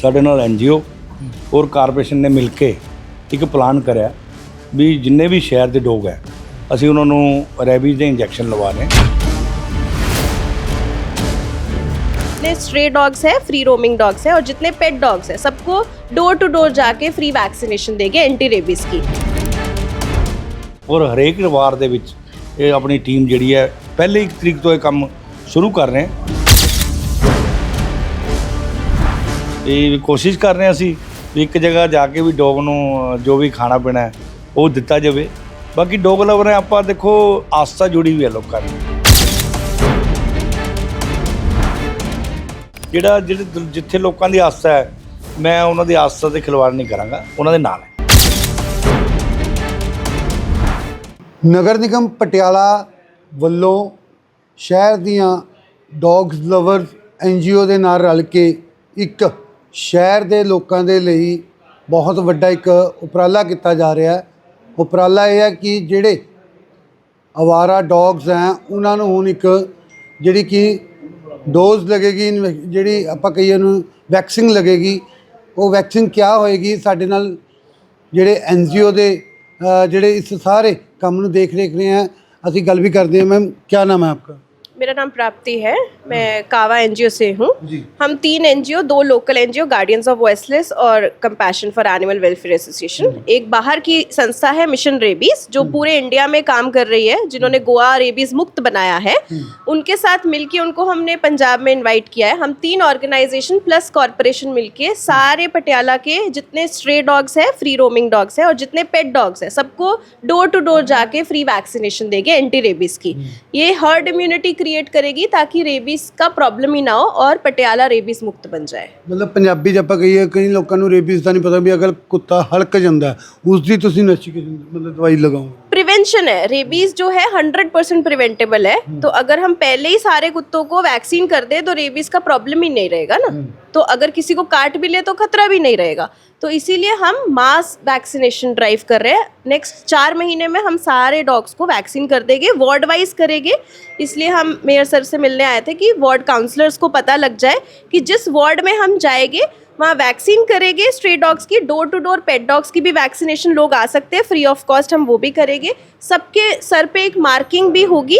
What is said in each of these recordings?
ਸਾਡੇ ਨਾਲ ਐਨਜੀਓ ਔਰ ਕਾਰਪੋਰੇਸ਼ਨ ਨੇ ਮਿਲ ਕੇ ਇੱਕ ਪਲਾਨ ਕਰਿਆ ਵੀ ਜਿੰਨੇ ਵੀ ਸ਼ਹਿਰ ਦੇ ਡੋਗ ਹੈ ਅਸੀਂ ਉਹਨਾਂ ਨੂੰ ਰੈਬੀਜ਼ ਦੇ ਇੰਜੈਕਸ਼ਨ ਲਵਾਣੇ जितने स्ट्रे डॉग्स है फ्री रोमिंग डॉग्स है और जितने पेट डॉग्स है सबको डोर टू डोर जाके फ्री वैक्सीनेशन देंगे एंटी रेबीज की ਔਰ ਹਰੇਕ ਵਾਰ ਦੇ ਵਿੱਚ ਇਹ ਆਪਣੀ ਟੀਮ ਜਿਹੜੀ ਹੈ ਪਹਿਲੀ ਇੱਕ ਤਰੀਕ ਤੋਂ ਇਹ ਕੰਮ ਸ਼ੁਰੂ ਕਰ ਰਹੇ ਹਾਂ ਇਹ ਕੋਸ਼ਿਸ਼ ਕਰ ਰਹੇ ਹਾਂ ਅਸੀਂ ਵੀ ਇੱਕ ਜਗ੍ਹਾ ਜਾ ਕੇ ਵੀ ਡੋਗ ਨੂੰ ਜੋ ਵੀ ਖਾਣਾ ਪੀਣਾ ਉਹ ਦਿੱਤਾ ਜਾਵੇ। ਬਾਕੀ ਡੋਗ ਲਵਰ ਹੈ ਆਪਾਂ ਦੇਖੋ, ਆਸਥਾ ਜੁੜੀ ਹੋਈ ਹੈ ਲੋਕਾਂ ਦੀ। ਜਿਹੜਾ ਜਿਹੜੇ ਜਿੱਥੇ ਲੋਕਾਂ ਦੀ ਆਸਥਾ ਹੈ, ਮੈਂ ਉਹਨਾਂ ਦੀ ਆਸਥਾ ਤੇ ਖਿਲਵਾੜ ਨਹੀਂ ਕਰਾਂਗਾ, ਉਹਨਾਂ ਦੇ ਨਾਲ ਹੈ। ਨਗਰ ਨਿਗਮ ਪਟਿਆਲਾ ਵੱਲੋਂ ਸ਼ਹਿਰ ਦੀਆਂ ਡੌਗਸ ਲਵਰਸ ਐਨਜੀਓ ਦੇ ਨਾਲ ਰਲ ਕੇ ਇੱਕ ਸ਼ਹਿਰ ਦੇ ਲੋਕਾਂ ਦੇ ਲਈ ਬਹੁਤ ਵੱਡਾ ਇੱਕ ਉਪਰਾਲਾ ਕੀਤਾ ਜਾ ਰਿਹਾ ਹੈ। ਉਪਰਾਲਾ ਇਹ ਹੈ ਕਿ ਜਿਹੜੇ ਅਵਾਰਾ ਡੌਗਸ ਹੈ, ਉਹਨਾਂ ਨੂੰ ਹੁਣ ਇੱਕ ਜਿਹੜੀ ਕਿ ਡੋਜ਼ ਲੱਗੇਗੀ, ਜਿਹੜੀ ਆਪਾਂ ਕਹੀਏ ਨੂੰ ਵੈਕਸਿੰਗ ਲੱਗੇਗੀ, ਉਹ ਵੈਕਸਿੰਗ ਕਿਆ ਹੋਏਗੀ ਸਾਡੇ ਨਾਲ ਜਿਹੜੇ ਐੱਨ ਜੀ ਓ ਦੇ ਜਿਹੜੇ ਇਸ ਸਾਰੇ ਕੰਮ ਨੂੰ ਦੇਖ ਰੇਖ ਰਹੇ ਹਾਂ। ਅਸੀਂ ਗੱਲ ਵੀ ਕਰਦੇ ਹਾਂ। ਮੈਮ ਕੀ ਨਾਮ ਹੈ ਆਪਕਾ? मेरा नाम प्राप्ति है। मैं कावा एनजीओ से हूँ। हम तीन एनजीओ दो local NGO guardians of wasteless और compassion for animal welfare association एक बाहर की संस्था है मिशन रेबीज जो पूरे इंडिया में काम कर रही है जिन्होंने गोवा रेबीज मुक्त बनाया है। उनके साथ मिलके उनको हमने पंजाब में इन्वाइट किया है। हम तीन ऑर्गेनाइजेशन प्लस कॉरपोरेशन मिलके सारे पटियाला के जितने स्ट्रे डॉग्स है फ्री रोमिंग डॉग्स है और जितने पेट डॉग्स है सबको डोर टू डोर जाके फ्री वैक्सीनेशन देंगे एंटी रेबीज की ये हर्ड इम्यूनिटी क्रिएट करेगी ताकि रेबीज का प्रॉब्लम ही ना हो और पटियाला रेबीज मुक्त बन जाए ਮਤਲਬ ਪੰਜਾਬੀ 'ਚ ਆਪਾਂ ਕਹੀਏ ਕਈ ਲੋਕਾਂ ਨੂੰ ਰੇਬੀਜ਼ ਦਾ ਨਹੀਂ ਪਤਾ ਵੀ ਅਗਰ ਕੁੱਤਾ ਹਲਕ ਜਾਂਦਾ ਹੈ, ਉਸ ਦੀ ਤੁਸੀਂ ਨਸ਼ੀ ਮਤਲਬ ਦਵਾਈ ਲਗਾਓ प्रिवेंशन है। रेबीज जो है हंड्रेड परसेंट प्रिवेंटेबल है। तो अगर हम पहले ही सारे कुत्तों को वैक्सीन कर दे तो रेबीज का प्रॉब्लम ही नहीं रहेगा ना। तो अगर किसी को काट भी ले तो खतरा भी नहीं रहेगा। तो इसीलिए हम मास वैक्सीनेशन ड्राइव कर रहे हैं। नेक्स्ट चार महीने में हम सारे डॉग्स को वैक्सीन कर देंगे। वार्ड वाइज करेंगे। इसलिए हम मेयर सर से मिलने आए थे कि वार्ड काउंसलर्स को पता लग जाए कि जिस वार्ड में हम जाएँगे वहाँ वैक्सीन करेंगे स्ट्रे डॉग्स की door to door pet dogs की भी वैक्सीनेशन लोग आ सकते हैं फ्री ऑफ कॉस्ट हम वो भी करेंगे सबके सर पे एक मार्किंग भी होगी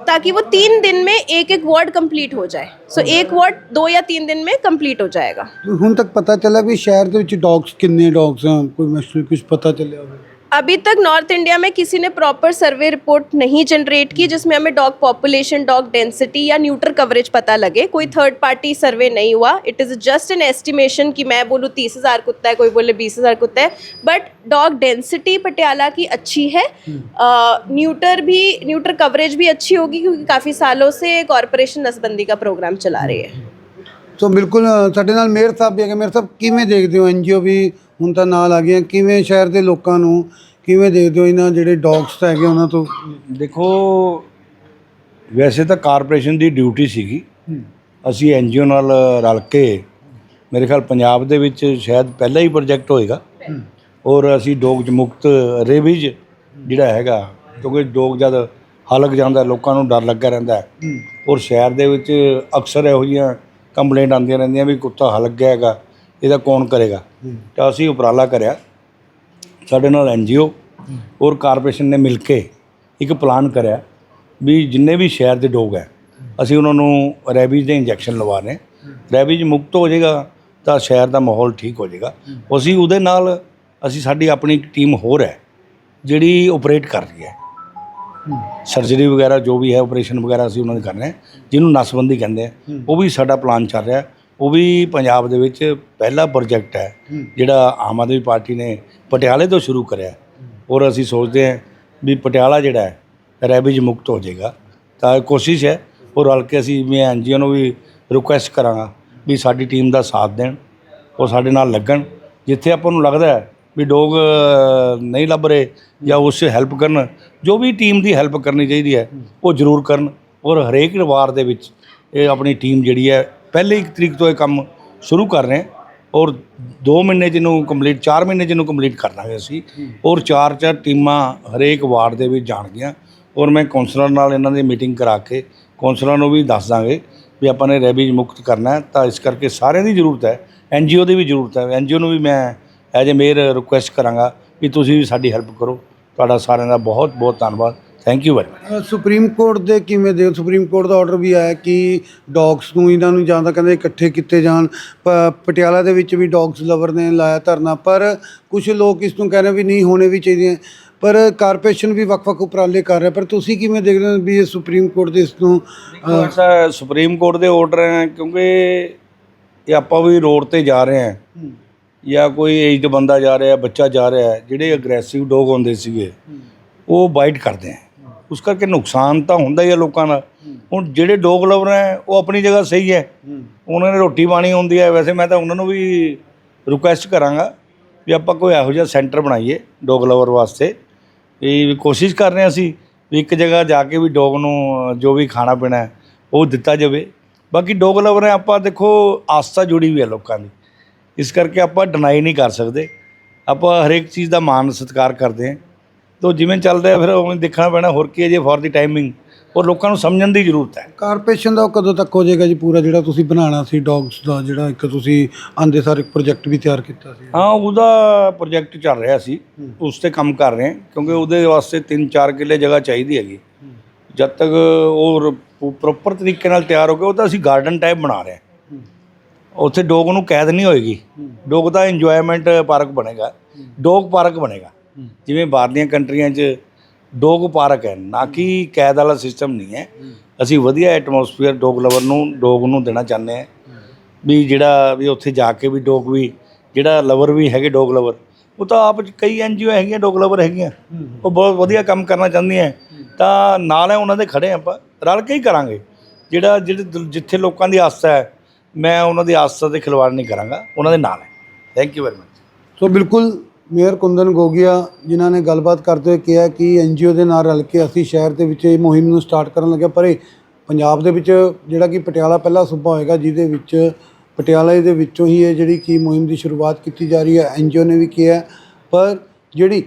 ताकि वो तीन दिन में एक एक वार्ड कंप्लीट हो जाए सो एक वार्ड दो या तीन दिन में कंप्लीट हो जाएगा ਹੁਣ ਤੱਕ ਪਤਾ ਚੱਲਿਆ ਵੀ ਸ਼ਹਿਰ ਦੇ ਵਿੱਚ ਡੌਗਸ ਕਿੰਨੇ ਡੌਗਸ ਹਨ ਕੋਈ ਮਸਲਾ ਕੁਝ ਪਤਾ ਚੱਲਿਆ ਹੋਵੇ अभी तक नॉर्थ इंडिया में किसी ने प्रॉपर सर्वे रिपोर्ट नहीं जनरेट की जिसमें हमें डॉग पॉपुलेशन डॉग डेंसिटी या न्यूट्रल कवरेज पता लगे। कोई थर्ड पार्टी सर्वे नहीं हुआ। It is just an estimation कि मैं बोलूँ तीस हज़ार कुत्ता है कोई बोले बीस हज़ार कुत्ता है। बट डॉग डेंसिटी पटियाला की अच्छी है। हम्म। न्यूटर भी न्यूटर कवरेज भी अच्छी होगी क्योंकि काफ़ी सालों से कॉरपोरेशन नसबंदी का प्रोग्राम चला रही है। तो बिल्कुल साढ़े मेयर साहब भी मेयर साहब किमें देखते हो एन जी ओ भी ਹੁਣ ਤਾਂ ਨਾਲ ਆ ਗਈਆਂ। ਕਿਵੇਂ ਸ਼ਹਿਰ ਦੇ ਲੋਕਾਂ ਨੂੰ ਕਿਵੇਂ ਦੇਖਦੇ ਹੋ ਇਹਨਾਂ ਜਿਹੜੇ ਡੌਗਸ ਹੈਗੇ ਉਹਨਾਂ ਤੋਂ? ਦੇਖੋ ਵੈਸੇ ਤਾਂ ਕਾਰਪੋਰੇਸ਼ਨ ਦੀ ਡਿਊਟੀ ਸੀਗੀ। ਅਸੀਂ ਐਨਜੀਓ ਨਾਲ ਰਲ ਕੇ ਮੇਰੇ ਖਿਆਲ ਪੰਜਾਬ ਦੇ ਵਿੱਚ ਸ਼ਾਇਦ ਪਹਿਲਾ ਹੀ ਪ੍ਰੋਜੈਕਟ ਹੋਏਗਾ। ਔਰ ਅਸੀਂ ਡੋਗ ਮੁਕਤ ਰੇਬੀਜ ਜਿਹੜਾ ਹੈਗਾ ਕਿਉਂਕਿ ਡੋਗ ਜਦ ਹਲਕ ਜਾਂਦਾ ਲੋਕਾਂ ਨੂੰ ਡਰ ਲੱਗਾ ਰਹਿੰਦਾ ਹੈ। ਔਰ ਸ਼ਹਿਰ ਦੇ ਵਿੱਚ ਅਕਸਰ ਇਹੋ ਜਿਹੀਆਂ ਕੰਪਲੇਂਟ ਆਉਂਦੀਆਂ ਰਹਿੰਦੀਆਂ ਵੀ ਕੁੱਤਾ ਹਲਕ ਗਿਆ ਹੈਗਾ। ਇਹਦਾ ਕੌਣ ਕਰੇਗਾ? ਤਾਂ ਅਸੀਂ ਉਪਰਾਲਾ ਕਰਿਆ। ਸਾਡੇ ਨਾਲ ਐਨਜੀਓ ਔਰ ਕਾਰਪੋਰੇਸ਼ਨ ਨੇ ਮਿਲ ਕੇ ਇੱਕ ਪਲਾਨ ਕਰਿਆ ਵੀ ਜਿੰਨੇ ਵੀ ਸ਼ਹਿਰ ਦੇ ਡੋਗ ਹੈ ਅਸੀਂ ਉਹਨਾਂ ਨੂੰ ਰੈਬੀਜ਼ ਦੇ ਇੰਜੈਕਸ਼ਨ ਲਵਾਣੇ ਰੈਬੀਜ਼ ਮੁਕਤ ਹੋ ਜਾਏਗਾ ਤਾਂ ਸ਼ਹਿਰ ਦਾ ਮਾਹੌਲ ਠੀਕ ਹੋ ਜਾਏਗਾ। ਅਸੀਂ ਉਹਦੇ ਨਾਲ ਅਸੀਂ ਸਾਡੀ ਆਪਣੀ ਇੱਕ ਟੀਮ ਹੋਰ ਹੈ ਜਿਹੜੀ ਆਪਰੇਟ ਕਰ ਰਹੀ ਹੈ। ਸਰਜਰੀ ਵਗੈਰਾ ਜੋ ਵੀ ਹੈ ਆਪਰੇਸ਼ਨ ਵਗੈਰਾ ਅਸੀਂ ਉਹਨਾਂ ਦੇ ਕਰ ਰਹੇ ਹਾਂ। ਜਿਹਨੂੰ ਨਸਬੰਦੀ ਕਹਿੰਦੇ ਆ ਉਹ ਵੀ ਸਾਡਾ ਪਲਾਨ ਚੱਲ ਰਿਹਾ। ਉਹ ਵੀ ਪੰਜਾਬ ਦੇ ਵਿੱਚ ਪਹਿਲਾ ਪ੍ਰੋਜੈਕਟ ਹੈ ਜਿਹੜਾ ਆਮ ਆਦਮੀ ਪਾਰਟੀ ਨੇ ਪਟਿਆਲੇ ਤੋਂ ਸ਼ੁਰੂ ਕਰਿਆ ਔਰ ਅਸੀਂ ਸੋਚਦੇ ਹਾਂ ਵੀ ਪਟਿਆਲਾ ਜਿਹੜਾ ਹੈ ਰੈਬੀਜ ਮੁਕਤ ਹੋ ਜਾਏਗਾ। ਤਾਂ ਕੋਸ਼ਿਸ਼ ਹੈ ਔਰ ਰਲ ਕੇ ਅਸੀਂ ਮੈਂ ਐਨਜੀਓ ਨੂੰ ਵੀ ਰਿਕੁਐਸਟ ਕਰਾਂਗਾ ਵੀ ਸਾਡੀ ਟੀਮ ਦਾ ਸਾਥ ਦੇਣ ਉਹ ਸਾਡੇ ਨਾਲ ਲੱਗਣ। ਜਿੱਥੇ ਆਪਾਂ ਨੂੰ ਲੱਗਦਾ ਹੈ ਵੀ ਡੋਗ ਨਹੀਂ ਲੱਭ ਰਹੇ ਜਾਂ ਉਸ ਹੈਲਪ ਕਰਨ ਜੋ ਵੀ ਟੀਮ ਦੀ ਹੈਲਪ ਕਰਨੀ ਚਾਹੀਦੀ ਹੈ ਉਹ ਜ਼ਰੂਰ ਕਰਨ। ਔਰ ਹਰੇਕ ਵਾਰ ਦੇ ਵਿੱਚ ਇਹ ਆਪਣੀ ਟੀਮ ਜਿਹੜੀ ਹੈ ਪਹਿਲੀ ਇੱਕ ਤਰੀਕ ਤੋਂ ਇਹ ਕੰਮ ਸ਼ੁਰੂ ਕਰ ਰਹੇ ਹਾਂ ਔਰ 2 ਮਹੀਨੇ ਚ ਇਹਨੂੰ ਕੰਪਲੀਟ 4 ਮਹੀਨੇ ਚ ਇਹਨੂੰ ਕੰਪਲੀਟ ਕਰ ਦਾਂਗੇ ਅਸੀਂ। ਔਰ ਚਾਰ ਚਾਰ ਟੀਮਾਂ ਹਰੇਕ ਵਾਰਡ ਦੇ ਵਿੱਚ ਜਾਣਗੀਆਂ। ਔਰ ਮੈਂ ਕੌਂਸਲਰ ਨਾਲ ਇਹਨਾਂ ਦੀ ਮੀਟਿੰਗ ਕਰਾ ਕੇ ਕੌਂਸਲਰਾਂ ਨੂੰ ਵੀ ਦੱਸ ਦਾਂਗੇ ਵੀ ਆਪਾਂ ਨੇ ਰੈਬੀਜ਼ ਮੁਕਤ ਕਰਨਾ ਹੈ। ਤਾਂ ਇਸ ਕਰਕੇ ਸਾਰਿਆਂ ਦੀ ਜ਼ਰੂਰਤ ਹੈ ਐਨਜੀਓ ਦੀ ਵੀ ਜ਼ਰੂਰਤ ਹੈ। ਐਨਜੀਓ ਨੂੰ ਵੀ ਮੈਂ ਐਜ ਏ ਮੇਅਰ ਰਿਕੁਐਸਟ ਕਰਾਂਗਾ ਵੀ ਤੁਸੀਂ ਵੀ ਸਾਡੀ ਹੈਲਪ ਕਰੋ। ਤੁਹਾਡਾ ਸਾਰਿਆਂ ਦਾ ਬਹੁਤ ਬਹੁਤ ਧੰਨਵਾਦ। Thank you very much supreme court ਦੇ ਕਿਵੇਂ ਦੇ ਸੁਪਰੀਮ ਕੋਰਟ ਦਾ ਆਰਡਰ ਵੀ ਆਇਆ ਕਿ ਡੌਗਸ ਨੂੰ ਇਹਨਾਂ ਨੂੰ ਜਾਂ ਤਾਂ ਕਹਿੰਦੇ ਇਕੱਠੇ ਕੀਤੇ ਜਾਣ। ਪ- ਪਟਿਆਲਾ ਦੇ ਵਿੱਚ ਵੀ ਡੌਗਸ ਲਵਰ ਨੇ ਲਾਇਆ ਧਰਨਾ ਪਰ ਕੁਝ ਲੋਕ ਇਸ ਨੂੰ ਕਹਿ ਰਹੇ ਵੀ ਨਹੀਂ ਹੋਣੇ ਵੀ ਚਾਹੀਦੇ। ਪਰ ਕਾਰਪੋਰੇਸ਼ਨ ਵੀ ਵੱਖ-ਵੱਖ ਉਪਰਾਲੇ ਕਰ ਰਿਹਾ ਪਰ ਤੁਸੀਂ ਕਿਵੇਂ ਦੇਖਦੇ ਹੋ ਵੀ ਇਹ ਸੁਪਰੀਮ ਕੋਰਟ ਦੇ ਇਸ ਨੂੰ ਅ, ਐਸਾ ਸੁਪਰੀਮ ਕੋਰਟ ਦੇ ਆਰਡਰ ਹੈ ਕਿਉਂਕਿ ਇਹ ਆਪਾਂ ਵੀ ਰੋਡ ਤੇ ਜਾ ਰਹੇ ਹਾਂ। ਜਾਂ ਕੋਈ ਏਜਡ ਬੰਦਾ ਜਾ ਰਿਹਾ ਬੱਚਾ ਜਾ ਰਿਹਾ ਹੈ, ਜਿਹੜੇ ਅਗਰੈਸਿਵ ਡੌਗ ਹੁੰਦੇ ਸੀਗੇ ਉਹ ਬਾਈਟ ਕਰਦੇ ਆ। ਉਸ ਕਰਕੇ ਨੁਕਸਾਨ ਤਾਂ ਹੁੰਦਾ ਹੀ ਹੈ ਲੋਕਾਂ ਦਾ। ਹੁਣ ਜਿਹੜੇ ਡੋਗ ਲਵਰ ਹੈ, ਉਹ ਆਪਣੀ ਜਗ੍ਹਾ ਸਹੀ ਹੈ। ਉਹਨਾਂ ਨੇ ਰੋਟੀ ਪਾਣੀ ਹੁੰਦੀ ਹੈ। ਵੈਸੇ ਮੈਂ ਤਾਂ ਉਹਨਾਂ ਨੂੰ ਵੀ ਰਿਕੁਐਸਟ ਕਰਾਂਗਾ ਵੀ ਆਪਾਂ ਕੋਈ ਇਹੋ ਜਿਹਾ ਸੈਂਟਰ ਬਣਾਈਏ ਡੋਗ ਲਵਰ ਵਾਸਤੇ। ਵੀ ਕੋਸ਼ਿਸ਼ ਕਰ ਰਹੇ ਅਸੀਂ ਵੀ ਇੱਕ ਜਗ੍ਹਾ ਜਾ ਕੇ ਵੀ ਡੋਗ ਨੂੰ, ਜੋ ਵੀ ਖਾਣਾ ਪੀਣਾ ਉਹ ਦਿੱਤਾ ਜਾਵੇ। ਬਾਕੀ ਡੋਗ ਲਵਰ ਹੈ, ਆਪਾਂ ਦੇਖੋ ਆਸਥਾ ਜੁੜੀ ਵੀ ਹੈ ਲੋਕਾਂ ਦੀ। ਇਸ ਕਰਕੇ ਆਪਾਂ ਡਿਨਾਈ ਨਹੀਂ ਕਰ ਸਕਦੇ। ਆਪਾਂ ਹਰੇਕ ਚੀਜ਼ ਦਾ ਮਾਨ ਸਤਿਕਾਰ ਕਰਦੇ ਹਾਂ। ਤੋ ਜਿਵੇਂ ਚੱਲ ਰਿਹਾ ਫਿਰ ਉਵੇਂ ਦੇਖਣਾ ਪੈਣਾ ਹੋਰ ਕੀ ਹੈ ਜੇ ਫॉर ਦੀ ਟਾਈਮਿੰਗ ਔਰ ਲੋਕਾਂ ਨੂੰ ਸਮਝਣ ਦੀ ਜ਼ਰੂਤ ਹੈ। ਕਾਰਪੋਰੇਸ਼ਨ ਦਾ ਉਹ ਕਦੋਂ ਤੱਕ ਹੋ ਜਾਏਗਾ ਜੀ ਪੂਰਾ ਜਿਹੜਾ ਤੁਸੀਂ ਬਣਾਉਣਾ ਸੀ ਡੌਗਸ ਦਾ ਜਿਹੜਾ ਇੱਕ ਤੁਸੀਂ ਆਂਦੇ ਸਾਰ ਇੱਕ ਪ੍ਰੋਜੈਕਟ ਵੀ ਤਿਆਰ ਕੀਤਾ ਸੀ? ਹਾਂ ਉਹਦਾ ਪ੍ਰੋਜੈਕਟ ਚੱਲ ਰਿਹਾ ਸੀ। ਉਸ ਤੇ ਕੰਮ ਕਰ ਰਹੇ ਹਾਂ ਕਿਉਂਕਿ ਉਹਦੇ ਵਾਸਤੇ 3-4 ਕਿੱਲੇ ਜਗ੍ਹਾ ਚਾਹੀਦੀ ਹੈਗੀ। ਜਦ ਤੱਕ ਉਹ ਪ੍ਰੋਪਰ ਤਰੀਕੇ ਨਾਲ ਤਿਆਰ ਹੋ ਗਿਆ ਉਹ ਤਾਂ ਅਸੀਂ ਗਾਰਡਨ ਟਾਈਪ ਬਣਾ ਰਹੇ ਹਾਂ। ਉੱਥੇ ਡੋਗ ਨੂੰ ਕੈਦ ਨਹੀਂ ਹੋਏਗੀ। ਡੋਗ ਦਾ ਇੰਜੋਇਮੈਂਟ ਪਾਰਕ ਬਣੇਗਾ। ਡੋਗ ਪਾਰਕ ਬਣੇਗਾ। ਜਿਵੇਂ ਬਾਹਰਲੀਆਂ ਕੰਟਰੀਆਂ 'ਚ ਡੋਗ ਪਾਰਕ ਹੈ, ਨਾ ਕਿ ਕੈਦ ਵਾਲਾ ਸਿਸਟਮ ਨਹੀਂ ਹੈ। ਅਸੀਂ ਵਧੀਆ ਐਟਮੋਸਫੀਅਰ ਡੋਗ ਲਵਰ ਨੂੰ, ਡੋਗ ਨੂੰ ਦੇਣਾ ਚਾਹੁੰਦੇ ਹਾਂ। ਵੀ ਜਿਹੜਾ ਵੀ ਉੱਥੇ ਜਾ ਕੇ ਵੀ ਡੋਗ ਵੀ, ਜਿਹੜਾ ਲਵਰ ਵੀ ਹੈਗੇ ਡੋਗ ਲਵਰ, ਉਹ ਤਾਂ ਆਪ 'ਚ ਕਈ ਐਨਜੀਓ ਹੈਗੀਆਂ, ਡੋਗ ਲਵਰ ਹੈਗੀਆਂ। ਉਹ ਬਹੁਤ ਵਧੀਆ ਕੰਮ ਕਰਨਾ ਚਾਹੁੰਦੀਆਂ ਤਾਂ ਨਾਲ ਹੈ, ਉਹਨਾਂ ਦੇ ਖੜੇ ਆਪਾਂ, ਰਲ ਕੇ ਹੀ ਕਰਾਂਗੇ। ਜਿਹੜਾ, ਜਿਹੜੇ ਦਿਲ- ਜਿੱਥੇ ਲੋਕਾਂ ਦੀ ਆਸਥਾ ਹੈ, ਮੈਂ ਉਹਨਾਂ ਦੀ ਆਸਥਾ ਦੇ ਖਿਲਵਾੜ ਨਹੀਂ ਕਰਾਂਗਾ, ਉਹਨਾਂ ਦੇ ਨਾਲ ਹੈ। Thank you very much so ਬਿਲਕੁਲ ਮੇਅਰ ਕੁੰਦਨ ਗੋਗਿਆ ਜਿਨ੍ਹਾਂ ਨੇ ਗੱਲਬਾਤ ਕਰਦੇ ਹੋਏ ਕਿਹਾ ਕਿ ਐਨਜੀਓ ਦੇ ਨਾਲ ਰਲ ਕੇ ਅਸੀਂ ਸ਼ਹਿਰ ਦੇ ਵਿੱਚ ਇਹ ਮੁਹਿੰਮ ਨੂੰ ਸਟਾਰਟ ਕਰਨ ਲੱਗੇ ਪਰ ਇਹ ਪੰਜਾਬ ਦੇ ਵਿੱਚ ਜਿਹੜਾ ਕਿ ਪਟਿਆਲਾ ਪਹਿਲਾ ਸੂਬਾ ਹੋਏਗਾ, ਜਿਹਦੇ ਵਿੱਚ ਪਟਿਆਲਾ ਦੇ ਵਿੱਚੋਂ ਹੀ ਇਹ ਜਿਹੜੀ ਕਿ ਮੁਹਿੰਮ ਦੀ ਸ਼ੁਰੂਆਤ ਕੀਤੀ ਜਾ ਰਹੀ ਹੈ ਐਨਜੀਓ ਨੇ ਵੀ ਕਿਹਾ ਪਰ ਜਿਹੜੀ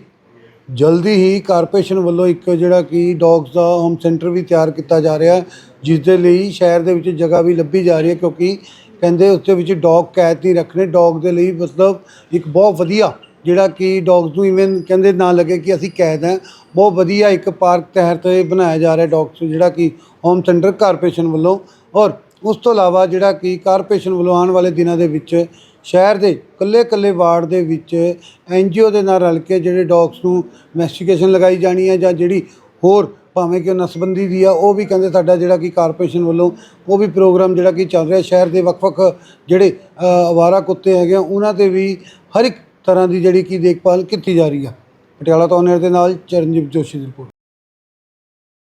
ਜਲਦੀ ਹੀ ਕਾਰਪੋਰੇਸ਼ਨ ਵੱਲੋਂ ਇੱਕ ਜਿਹੜਾ ਕਿ ਡੌਗਸ ਦਾ ਹੋਮ ਸੈਂਟਰ ਵੀ ਤਿਆਰ ਕੀਤਾ ਜਾ ਰਿਹਾ ਜਿਸ ਦੇ ਲਈ ਸ਼ਹਿਰ ਦੇ ਵਿੱਚ ਜਗ੍ਹਾ ਵੀ ਲੱਭੀ ਜਾ ਰਹੀ ਹੈ, ਕਿਉਂਕਿ ਕਹਿੰਦੇ ਉਸ ਦੇ ਵਿੱਚ ਡੌਗ ਕੈਦ ਨਹੀਂ ਰੱਖਣੇ, ਡੌਗ ਦੇ ਲਈ ਮਤਲਬ ਇੱਕ ਬਹੁਤ ਵਧੀਆ ਜਿਹੜਾ ਕਿ ਡੌਗਸ ਨੂੰ ਇਵਨ ਕਹਿੰਦੇ ਨਾ ਲੱਗੇ ਕਿ ਅਸੀਂ ਕੈਦ ਹਾਂ। ਬਹੁਤ ਵਧੀਆ ਇੱਕ ਪਾਰਕ ਤਹਿਤ ਇਹ ਬਣਾਇਆ ਜਾ ਰਿਹਾ ਡੌਗਸ ਜਿਹੜਾ ਕਿ ਹੋਮ ਸੈਂਟਰ ਕਾਰਪੋਰੇਸ਼ਨ ਵੱਲੋਂ। ਔਰ ਉਸ ਤੋਂ ਇਲਾਵਾ ਜਿਹੜਾ ਕਿ ਕਾਰਪੋਰੇਸ਼ਨ ਵੱਲੋਂ ਆਉਣ ਵਾਲੇ ਦਿਨਾਂ ਦੇ ਵਿੱਚ ਸ਼ਹਿਰ ਦੇ ਕੱਲੇ-ਕੱਲੇ ਵਾਰਡ ਦੇ ਵਿੱਚ ਐਨਜੀਓ ਦੇ ਨਾਲ ਰਲ ਕੇ ਜਿਹੜੇ ਡੌਗਸ ਨੂੰ ਇਨਵੈਸਟੀਗੇਸ਼ਨ ਲਗਾਈ ਜਾਣੀ ਹੈ ਜਾਂ ਜਿਹੜੀ ਹੋਰ ਭਾਵੇਂ ਕਿ ਉਹ ਨਸਬੰਦੀ ਦੀ ਆ ਉਹ ਵੀ ਕਹਿੰਦੇ ਸਾਡਾ ਜਿਹੜਾ ਕਿ ਕਾਰਪੋਰੇਸ਼ਨ ਵੱਲੋਂ ਉਹ ਵੀ ਪ੍ਰੋਗਰਾਮ ਜਿਹੜਾ ਕਿ ਚੱਲ ਰਿਹਾ ਸ਼ਹਿਰ ਦੇ ਵੱਖ-ਵੱਖ ਜਿਹੜੇ ਅ, ਕੁੱਤੇ ਹੈਗੇ ਆ ਉਹਨਾਂ ਤੇ ਵੀ ਹਰ ਇੱਕ ਤਰ੍ਹਾਂ ਦੀ ਜਿਹੜੀ ਕਿ ਦੇਖਭਾਲ ਕੀਤੀ ਜਾ ਰਹੀ ਆ। ਪਟਿਆਲਾ ਤੋਂ ਆਨਰ ਦੇ ਨਾਲ ਚਰਨਜੀਤ ਜੋਸ਼ੀ ਦੀ ਰਿਪੋਰਟ।